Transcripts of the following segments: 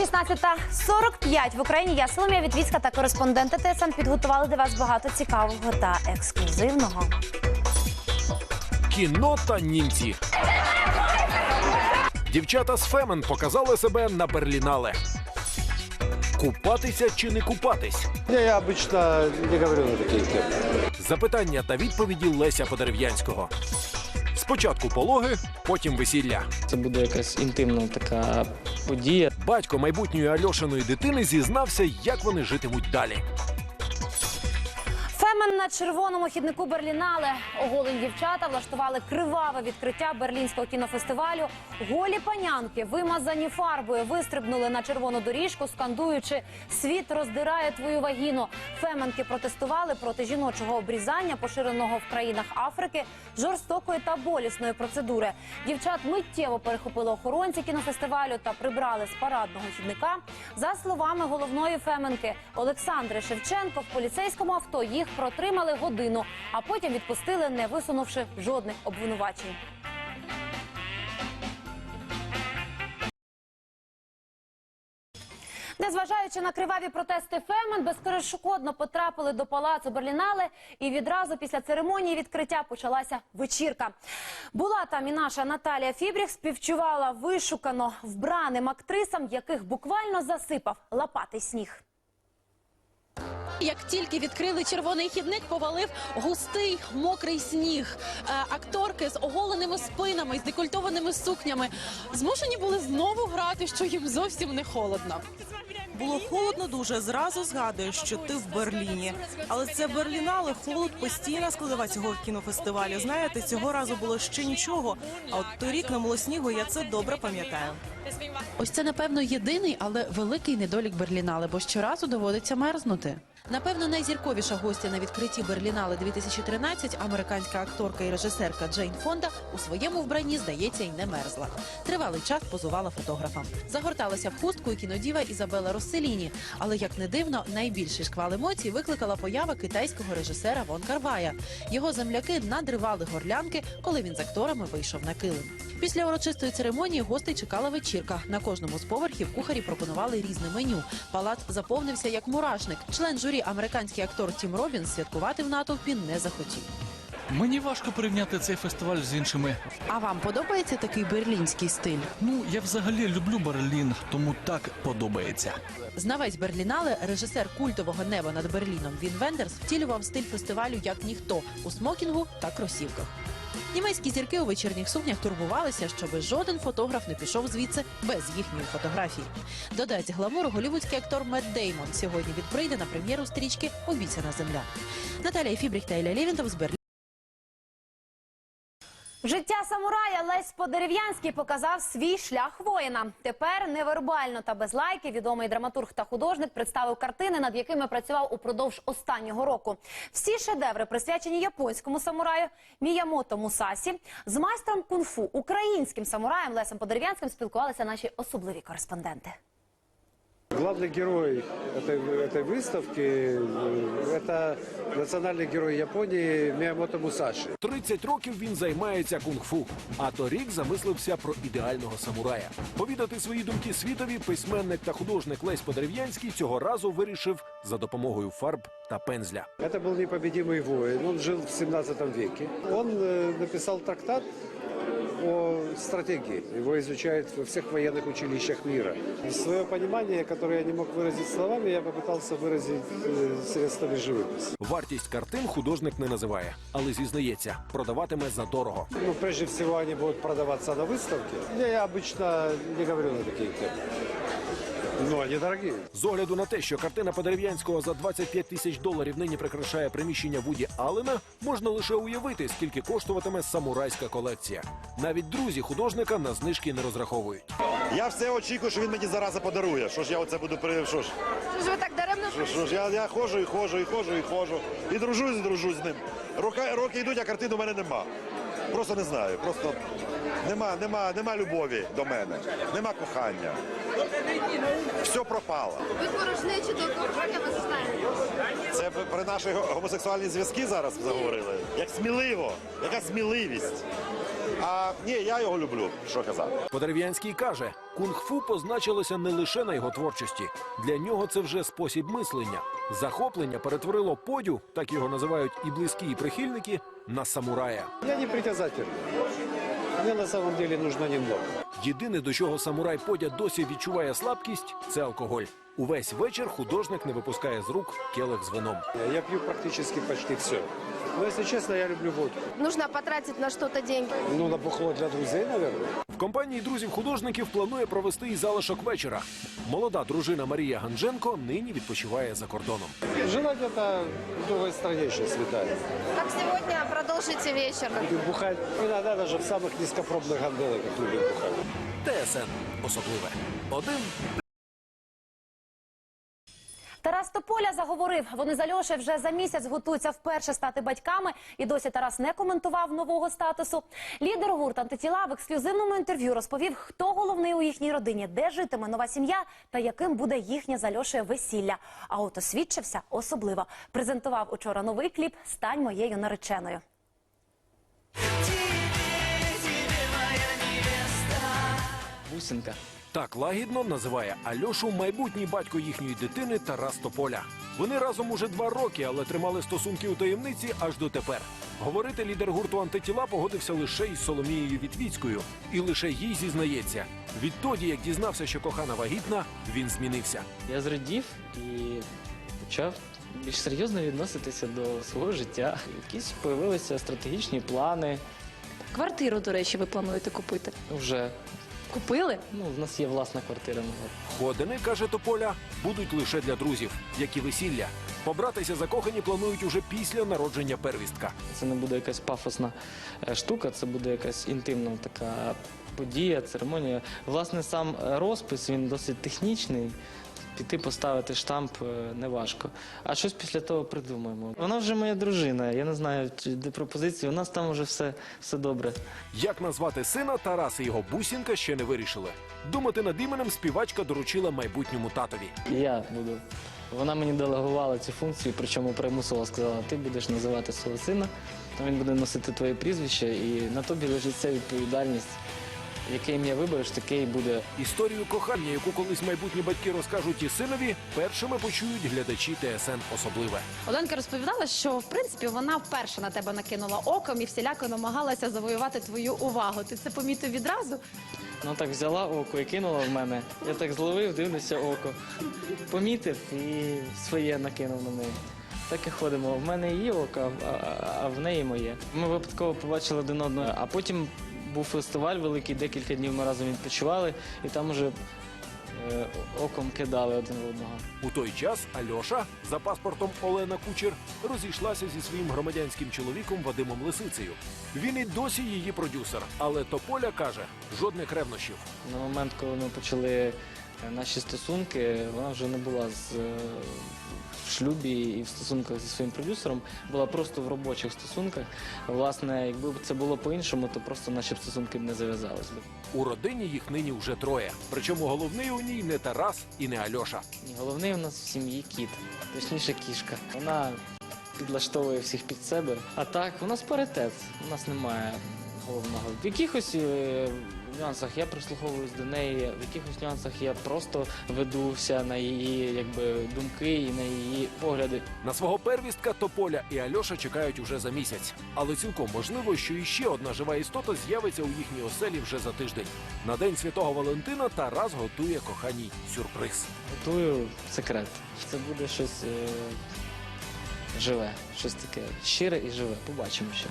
Вітаю 16.45 в Україні. Я Соломія Вітвіцька та кореспонденти ТСН підготували для вас багато цікавого та ексклюзивного. Кіно та німці. Дівчата з Фемен показали себе на Берлінале. Купатися чи не купатись? Не, я обычно не говорю на такие темы. Запитання та відповіді Леся Подерев'янського. Спочатку пологи, потім весілля. Це буде якась інтимна така подія. Батько майбутньої Альошиної дитини зізнався, як вони житимуть далі. Фемен на червоному хіднику Берлінале. Оголені дівчата влаштували криваве відкриття берлінського кінофестивалю. Голі панянки, вимазані фарбою, вистрибнули на червону доріжку, скандуючи Світ роздирає твою вагіну. Феменки протестували проти жіночого обрізання, поширеного в країнах Африки, жорстокої та болісної процедури. Дівчат миттєво перехопили охоронці кінофестивалю та прибрали з парадного хідника. За словами головної феменки Олександри Шевченко, в поліцейському авто їх протримали годину, а потім відпустили, не висунувши жодних обвинувачень. Незважаючи на криваві протести Фемен, безперешкодно потрапили до палацу Берлінале, і відразу після церемонії відкриття почалася вечірка. Була там і наша Наталія Фібріх співчувала вишукано вбраним актрисам, яких буквально засипав лопатий сніг. Як тільки відкрили червоний хідник, повалив густий мокрий сніг. Е, акторки з оголеними спинами, з декольтованими сукнями змушені були знову грати, що їм зовсім не холодно. Було холодно дуже. Зразу згадуєш, що ти в Берліні. Але це Берлінале, холод постійна складова цього кінофестивалю. Знаєте, цього разу було ще нічого. А от торік намоло снігу, я це добре пам'ятаю. Ось це напевно єдиний, але великий недолік Берлінале, бо щоразу доводиться мерзнути. Напевно, найзірковіша гостя на відкритті Берлінале 2013 американська акторка і режисерка Джейн Фонда у своєму вбранні, здається, й не мерзла. Тривалий час позувала фотографам. Загорталася в хустку і кінодіва Ізабела Росселіні. Але як не дивно, найбільший шквал емоцій викликала поява китайського режисера Вон Карвая. Його земляки надривали горлянки, коли він з акторами вийшов на килим. Після урочистої церемонії гостей чекала вечірка. На кожному з поверхів кухарі пропонували різне меню. Палац заповнився як мурашник. Член журі, американський актор Тім Робінс, святкувати в натовпі не захотів. Мені важко порівняти цей фестиваль з іншими. А вам подобається такий берлінський стиль? Ну, я взагалі люблю Берлін, тому так подобається. Знавець Берлінале, режисер культового неба над Берліном Він Вендерс втілював стиль фестивалю як ніхто у смокінгу та кросівках. Німецькі зірки у вечірніх сукнях турбувалися, щоби жоден фотограф не пішов звідси без їхньої фотографії. Додасть гламуру голівудський актор Мет Деймон сьогодні відприйде на прем'єру стрічки Обіцяна земля. Наталія Фібріх та Ілля Лєвінтов з Берліна. Життя самурая Лесь Подерев'янський показав свій шлях воїна. Тепер невербально та без лайки відомий драматург та художник представив картини, над якими працював упродовж останнього року. Всі шедеври присвячені японському самураю Міямото Мусасі. З майстром кунг-фу українським самураєм Лесем Подерев'янським спілкувалися наші особливі кореспонденти Главный герой этой, этой выставки э, – это национальный герой Японии Миямото Мусаши. 30 років він займається кунг-фу, а торік замислився про ідеального самурая. Повідати свої думки світові письменник та художник Лесь Подерев'янський цього разу вирішив за допомогою фарб та пензля. Это был непобедимый воин, он жил в 17 веке. Он э, написал трактат о стратегии. Его изучают во всех военных училищах мира. И свое понимание, которое я не мог выразить словами, я попытался выразить э, средствами живописи. Вартість картин художник не називає, але зізнається, продаватиме за дорого. Ну, прежде всего, они будут продаваться на выставке. Не, я обычно не говорю на такие темы. Но они дорогие. З огляду на те, що картина Подерев'янського за 25 тисяч доларів нині прикрашає приміщення Вуді Аллена, можна лише уявити, скільки коштуватиме самурайська колекція. Навіть друзі художника на знижки не розраховують. Я все очікую, що він мені зараза подарує. Що ж я оце буду при що ж? Що ж ви так даремно Що, що ж я, я ходжу і ходжу, і ходжу, і ходжу. І дружусь, і дружусь з ним. Роки, роки йдуть, а картин у мене нема. Просто не знаю. Просто нема, нема, нема любові до мене, нема кохання. Все пропало. Ви порожнечі до кохання вас знаєте. Це ви про наші гомосексуальні зв'язки зараз заговорили. Як сміливо, яка сміливість. А ні, я його люблю. Що казати? Подерев'янський каже, кунг-фу позначилося не лише на його творчості. Для нього це вже спосіб мислення. Захоплення перетворило подю, так його називають і близькі, і прихильники, на самурая. Я не притязательный. Мне на самом деле нужно немного. Єдине, до чого самурай подя досі відчуває слабкість, це алкоголь. Увесь вечір художник не випускає з рук келих з вином. Я п'ю практично почти все. Но, если честно, я люблю водку. Нужно потратить на что-то деньги. Ну, на бухло для друзей, наверное. В компанії друзів художників планує провести і залишок вечора. Молода дружина Марія Гандженко нині відпочиває за кордоном. Жена где-то в другой стране сейчас летает. Как сегодня продолжите вечер? Будем бухать. Иногда даже в самых низкопробных ганделиках любим бухать. ТСН особливе. Один Тарас Тополя заговорив. Вони з Альошею вже за місяць готуються вперше стати батьками. І досі Тарас не коментував нового статусу. Лідер гурт антитіла в ексклюзивному інтерв'ю розповів, хто головний у їхній родині, де житиме нова сім'я та яким буде їхнє з Альошею весілля. А от освідчився особливо. Презентував учора новий кліп Стань моєю нареченою. Бусинка. Так лагідно називає Альошу майбутній батько їхньої дитини Тарас Тополя. Вони разом уже два роки, але тримали стосунки у таємниці аж дотепер. Говорити лідер гурту антитіла погодився лише із Соломією Вітвіцькою, і лише їй зізнається. Відтоді, як дізнався, що кохана вагітна, він змінився. Я зрадів і почав більш серйозно відноситися до свого життя. Якісь появилися стратегічні плани. Квартиру, до речі, ви плануєте купити. Вже Купили? ну, в нас є власна квартира. Ходини, каже Тополя, будуть лише для друзів, як і весілля. Побратися закохані планують уже після народження первістка. Це не буде якась пафосна е, штука, це буде якась інтимна така подія, церемонія. Власне, сам е, розпис він досить технічний. Піти поставити штамп е, неважко. А щось після того придумаємо. Вона вже моя дружина. Я не знаю, де пропозиції. У нас там вже все, все добре. Як назвати сина, Тарас і його бусінка ще не вирішили. Думати над іменем співачка доручила майбутньому татові. Я буду. Вона мені делегувала цю функцію, причому примусово сказала, ти будеш називати свого сина, він буде носити твоє прізвище, і на тобі лежить ця відповідальність. Яке ім'я вибереш, таке і буде. Історію кохання, яку колись майбутні батьки розкажуть і синові, першими почують глядачі ТСН особливе. Оленка розповідала, що в принципі вона вперше на тебе накинула оком і всіляко намагалася завоювати твою увагу. Ти це помітив відразу? Ну так взяла око і кинула в мене. Я так зловив, дивлюся око. Помітив і своє накинув на неї. Так і ходимо. В мене її око, а, а- а в неї моє. Ми випадково побачили один одного, а потім був фестиваль великий, декілька днів ми разом відпочивали, і там уже е, оком кидали один в одного. У той час Альоша за паспортом Олена Кучер розійшлася зі своїм громадянським чоловіком Вадимом Лисицею. Він і досі її продюсер, але Тополя каже жодних ревнощів. На момент, коли ми почали е, наші стосунки, вона вже не була з, е, в шлюбі і в стосунках зі своїм продюсером, була просто в робочих стосунках. Власне, якби це було по-іншому, то просто наші б стосунки б не зав'язались би. У родині їх нині вже троє. Причому головний у ній не Тарас і не Альоша. Головний у нас в сім'ї кіт, точніше кішка. Вона підлаштовує всіх під себе. А так, у нас паритет, у нас немає головного. В якихось е, нюансах я прислуховуюсь до неї, в якихось нюансах я просто ведуся на її якби, думки і на її погляди. На свого первістка Тополя і Альоша чекають уже за місяць. Але цілком можливо, що іще одна жива істота з'явиться у їхній оселі вже за тиждень. На день святого Валентина Тарас готує коханій сюрприз. Готую секрет. Це буде щось е, живе, щось таке щире і живе. Побачимо ще.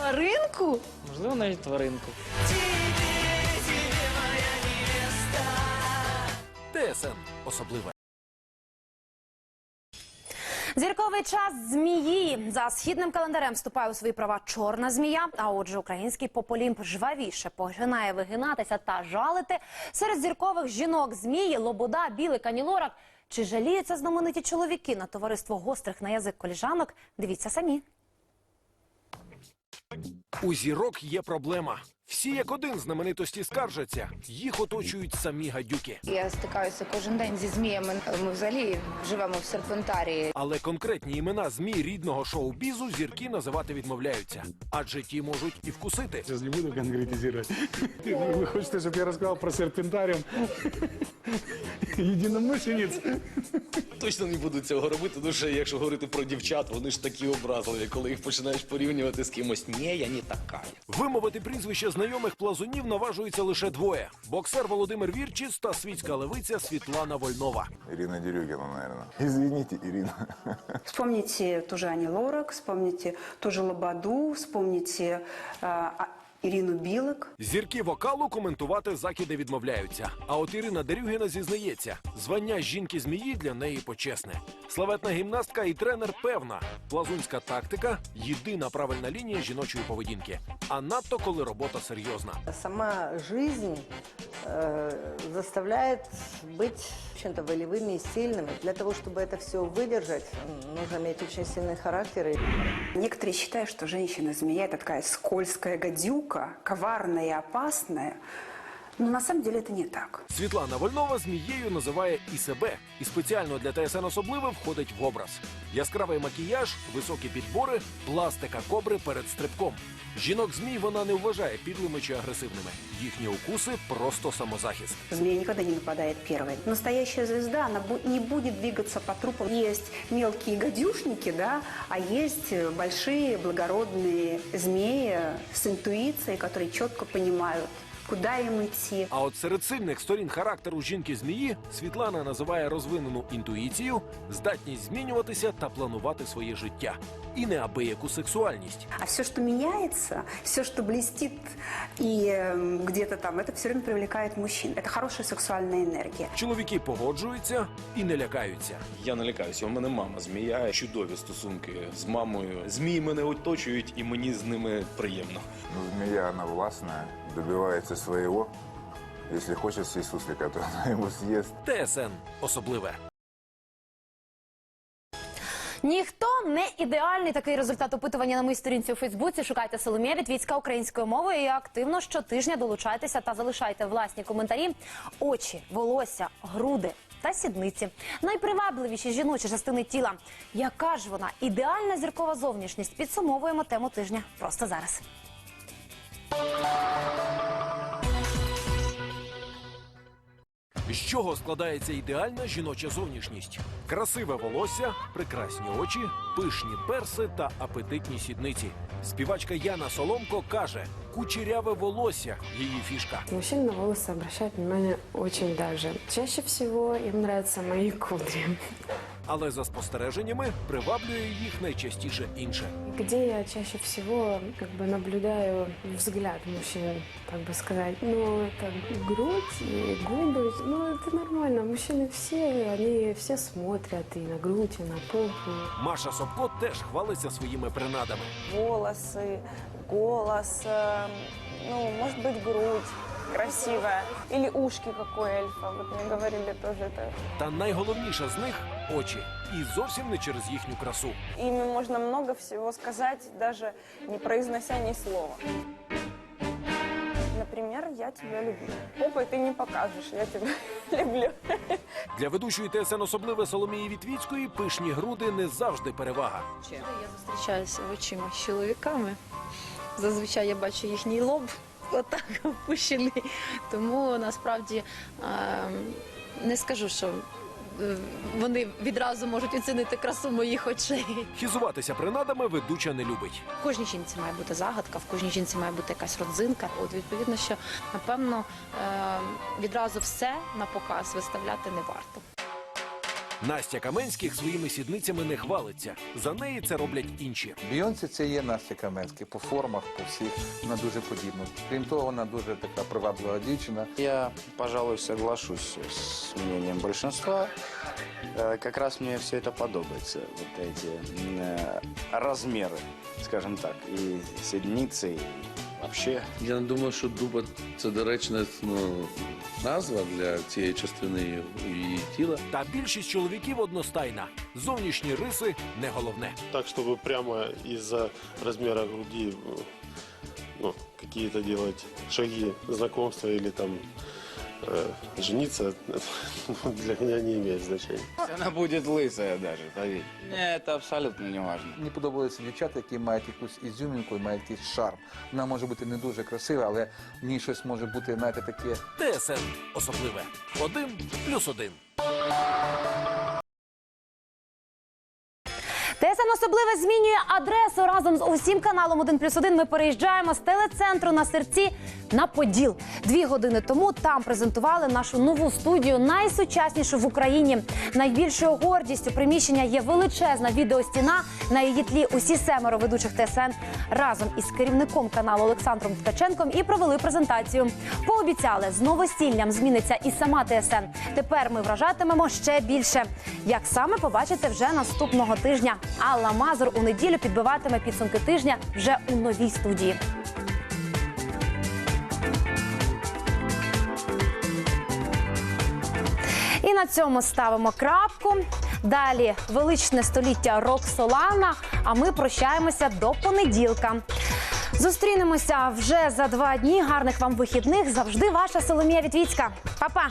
Тваринку? Можливо, навіть тваринку. ТСН особливе. Зірковий час змії за східним календарем вступає у свої права чорна змія. А отже, український пополімп жвавіше починає вигинатися та жалити. Серед зіркових жінок змії, лобода, білий канілорак. Чи жаліються знамениті чоловіки на товариство гострих на язик коліжанок? Дивіться самі. У зірок є проблема. Всі як один знаменитості скаржаться, їх оточують самі гадюки. Я стикаюся кожен день зі зміями. Ми взагалі живемо в серпентарії. Але конкретні імена змі рідного шоу-бізу зірки називати відмовляються, адже ті можуть і вкусити. Сейчас не буду конкретизировать. Вы хотите, чтобы я рассказал про серпентариум единомышленниц? Точно не буду цього робити, тому що якщо говорити про дівчат, вони ж такі образливі, коли їх починаєш порівнювати з кимось. Ні, я не така. Вимовити прізвище знайомих плазунів наважується лише двоє: боксер Володимир Вірчіс та світська левиця Світлана Вольнова. Ірина Дерюгина, мабуть. Извините, Ірина. Вспомните ту же Ані Лорак, вспомните ту же Лободу, вспомните Ирину Билок. Зірки вокалу коментувати закиди відмовляються. А от Ірина Дерюгіна зізнається, звання жінки змії для неї почесне. Славетна гімнастка і тренер певна. Плазунська тактика єдина правильна лінія жіночої поведінки. А надто коли робота серйозна. Сама жизнь э, заставляет быть чем-то волевыми и сильными. Для того, чтобы это все выдержать, нужно иметь очень сильный характер. Некоторые считают, что женщина-змея – это такая скользкая гадюка, коварная и опасная. Но на самом деле это не так. Світлана Вольнова змією називає і себе, і спеціально для ТСН особливе входить в образ. Яскравий макіяж, високі підбори, пластика кобри перед стрибком. Жінок змій вона не вважає підлими чи агресивними. Їхні укуси просто самозахист. Змея никогда не нападает первой. Настоящая звезда, она бу- не будет двигаться по трупам. Есть мелкие гадюшники, да, а есть э, большие благородные змеи с интуицией, которые четко понимают, куда им идти. А от серед сильних сторін характеру жінки змії Світлана називає розвинену інтуїцію, здатність змінюватися та планувати своє життя. І неабияку сексуальність. А все, что меняется, все, что блестит и э, где-то там, это все время привлекает мужчин. Это хорошая сексуальная энергия. Чоловіки погоджуються і не лякаються. Я не лякаюся. У мене мама змія, чудові стосунки з мамою. Змії мене оточують, і мені з ними приємно. Ну, змея, она властная, добивается своего. Если хочет съесть суслика, то она его съест. ТСН особливе. Ніхто не ідеальний. Такий результат опитування на моїй сторінці у Фейсбуці. Шукайте Соломія Вітвіцька українською мовою і активно щотижня долучайтеся та залишайте власні коментарі. Очі, волосся, груди. Та сідниці найпривабливіші жіночі частини тіла. Яка ж вона ідеальна зіркова зовнішність? Підсумовуємо тему тижня просто зараз. З чого складається ідеальна жіноча зовнішність? Красиве волосся, прекрасні очі, пишні перси та апетитні сідниці. Співачка Яна Соломко каже: кучеряве волосся її фішка. Мужчины на волосы обращают внимание очень даже. Чаще всего им нравятся мои кудри Але за спостереженнями приваблює їх найчастіше інше. Где я чаще всего как бы наблюдаю взгляд мужчин, так бы сказать. Ну, это грудь и губы. Ну, это нормально. Мужчины все, они все смотрят и на грудь, и на попу. Маша Собко теж хвалиться своїми принадами. Волосы, голос, э, ну, может быть, грудь красивая. Или ушки, как у эльфа. Вот мне говорили тоже это. Та найголовніше з них очі. І зовсім не через їхню красу. Ими можно много всего сказать, даже не произнося ни слова. Например, я тебя люблю. Опа, ты не покажешь, я тебя люблю. Для ведучої ТСН особливе Соломії Вітвіцької пишні груди не завжди перевага. Я зустрічаюся очима з чоловіками. Зазвичай я бачу їхній лоб отак опущений. Тому насправді ем, не скажу, що е, вони відразу можуть оцінити красу моїх очей. Хізуватися принадами ведуча не любить. В кожній жінці має бути загадка, в кожній жінці має бути якась родзинка. От відповідно, що напевно ем, відразу все на показ виставляти не варто. Настя Каменських своїми сідницями не хвалиться. За неї це роблять інші. Бійонці це є Настя Каменський. По формах, по всіх. Вона дуже подібна. Крім того, вона дуже така приваблива дівчина. Я, пожалуй, соглашусь с мнением большинства. Э, Как раз мне все это подобается. Вот эти м, э, размеры, скажем так, и седницы, и вообще. Я думаю, що дуба це доречна ну, назва для цієї частини її тіла. Та більшість чоловіків одностайна. Зовнішні риси не головне. Так, щоб прямо із-за розміру груді ну, какие-то делать шаги, знакомства или там жениться, ну, для меня не имеет значения. Она будет лысая даже, поверь. Мне это абсолютно не важно. Мені подобаються дівчата, які мають якусь ізюмінку і мають якийсь шарм. Вона може бути не дуже красива, але в ній щось може бути, знаєте, таке ТСН особливе. Один плюс один. Особливе змінює адресу разом з усім каналом 1 плюс 1 Ми переїжджаємо з телецентру на серці на Поділ. Дві години тому там презентували нашу нову студію, найсучаснішу в Україні. Найбільшою гордістю приміщення є величезна відеостіна. На її тлі усі семеро ведучих ТСН разом із керівником каналу Олександром Ткаченком і провели презентацію. Пообіцяли з новостіллям зміниться і сама ТСН. Тепер ми вражатимемо ще більше. Як саме побачите вже наступного тижня. Алла Мазур у неділю підбиватиме підсумки тижня вже у новій студії. І на цьому ставимо крапку. Далі величне століття Роксолана. А ми прощаємося до понеділка. Зустрінемося вже за два дні. Гарних вам вихідних. Завжди ваша Соломія Вітвіцька. Па-па!